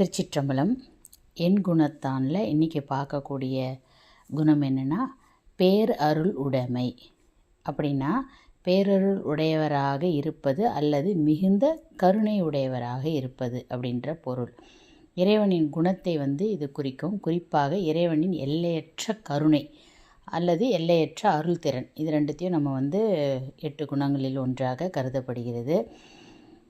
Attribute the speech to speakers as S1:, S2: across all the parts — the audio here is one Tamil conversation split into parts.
S1: திருச்சிற்றம்பலம் என் குணத்தானில் இன்றைக்கி பார்க்கக்கூடிய குணம் என்னென்னா பேர் அருள் உடைமை. அப்படின்னா பேரருள் உடையவராக இருப்பது அல்லது மிகுந்த கருணை உடையவராக இருப்பது அப்படின்ற பொருள். இறைவனின் குணத்தை வந்து இது குறிக்கும். குறிப்பாக இறைவனின் எல்லையற்ற கருணை அல்லது எல்லையற்ற அருள் திறன் இது ரெண்டுத்தையும் நம்ம வந்து எட்டு குணங்களில் ஒன்றாக கருதப்படுகிறது.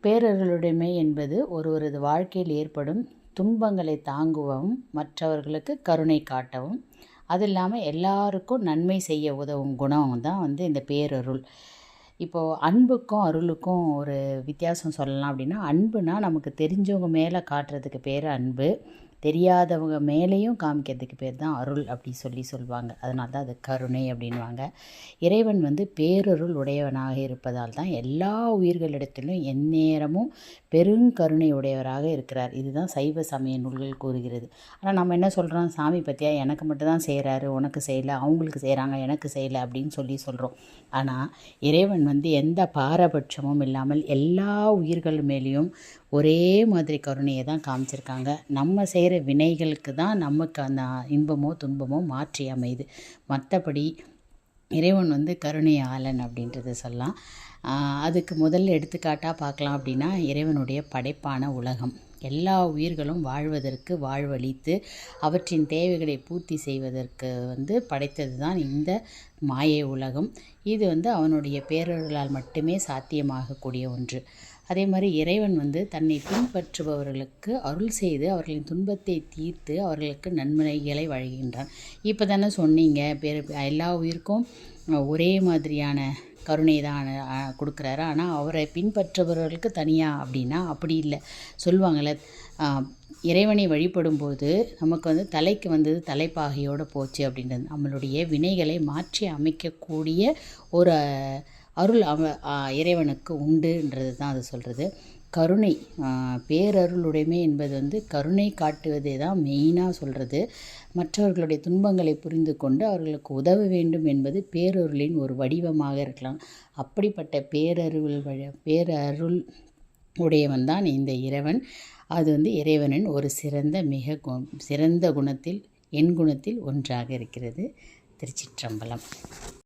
S1: பேரருளுடைமை என்பது ஒருவரது வாழ்க்கையில் ஏற்படும் துன்பங்களை தாங்குவவும் மற்றவர்களுக்கு கருணை காட்டவும் அது இல்லாமல் எல்லாருக்கும் நன்மை செய்ய உதவும் குணம் தான் வந்து இந்த பேரருள். இப்போது அன்புக்கும் அருளுக்கும் ஒரு வித்தியாசம் சொல்லலாம் அப்படின்னா அன்புனா நமக்கு தெரிஞ்சவங்க மேலே காட்டுறதுக்கு பேர் அன்பு. தெரியாதவங்க மேலேயும் காமிக்கிறதுக்கு பேர் தான் அருள் அப்படி சொல்லி சொல்லுவாங்க அதனால தான் அது கருணை அப்படின்வாங்க இறைவன் வந்து பேரருள் உடையவனாக இருப்பதால் தான் எல்லா உயிர்களிடத்திலும் எந்நேரமும் பெருங்கருணை உடையவராக இருக்கிறார். இதுதான் சைவ சமய நூல்கள் கூறுகிறது. ஆனால் நம்ம என்ன சொல்கிறோம் சாமி பற்றியா எனக்கு மட்டும் தான் செய்கிறாரு உனக்கு செய்யலை அவங்களுக்கு செய்கிறாங்க எனக்கு செய்யலை அப்படின்னு சொல்லி சொல்கிறோம் ஆனால் இறைவன் வந்து எந்த பாரபட்சமும் இல்லாமல் எல்லா உயிர்கள் மேலேயும் ஒரே மாதிரி கருணையை தான் காமிச்சிருக்காங்க. நம்ம செய்கிற வினைகளுக்கு தான் நமக்கு அந்த இன்பமோ துன்பமோ மாற்றி அமையுது. மற்றபடி இறைவன் வந்து கருணை ஆலன் அப்படின்றத சொல்லலாம். அதுக்கு முதல்ல எடுத்துக்காட்டாக பார்க்கலாம் அப்படின்னா இறைவனுடைய படைப்பான உலகம். எல்லா உயிர்களும் வாழ்வதற்கு வாழ்வழித்து அவற்றின் தேவைகளை பூர்த்தி செய்வதற்கு வந்து படைத்தது தான் இந்த மாயை உலகம். இது வந்து அவனுடைய பேரர்களால் மட்டுமே சாத்தியமாகக்கூடிய ஒன்று. அதே மாதிரி இறைவன் வந்து தன்னை பின்பற்றுபவர்களுக்கு அருள் செய்து அவர்களின் துன்பத்தை தீர்த்து அவர்களுக்கு நன்மைகளை வழங்குகின்றான். இப்போ தானே சொன்னீங்க பேர் எல்லா உயிருக்கும் ஒரே மாதிரியான கருணை தான் கொடுக்குறாரு. ஆனால் அவரை பின்பற்றுபவர்களுக்கு தனியாக அப்படின்னா அப்படி இல்லை. சொல்லுவாங்கள்ல இறைவனை வழிபடும்போது நமக்கு வந்து தலைக்கு வந்தது தலைப்பாகையோடு போச்சு அப்படின்றது. நம்மளுடைய வினைகளை மாற்றி அமைக்கக்கூடிய ஒரு அருள் அவ இறைவனுக்கு உண்டுன்றது தான் அது சொல்கிறது கருணை பேரருளுடைமை என்பது வந்து கருணை காட்டுவதே தான் மெயினாக சொல்கிறது மற்றவர்களுடைய துன்பங்களை புரிந்து கொண்டு அவர்களுக்கு உதவ வேண்டும் என்பது பேரருளின் ஒரு வடிவமாக இருக்கலாம். அப்படிப்பட்ட பேரருள் வழி பேரருள் உடையவன் தான் இந்த இறைவன். அது வந்து இறைவனின் ஒரு சிறந்த மிக கு சிறந்த குணத்தில் என் குணத்தில் ஒன்றாக இருக்கிறது. திருச்சிற்றம்பலம்.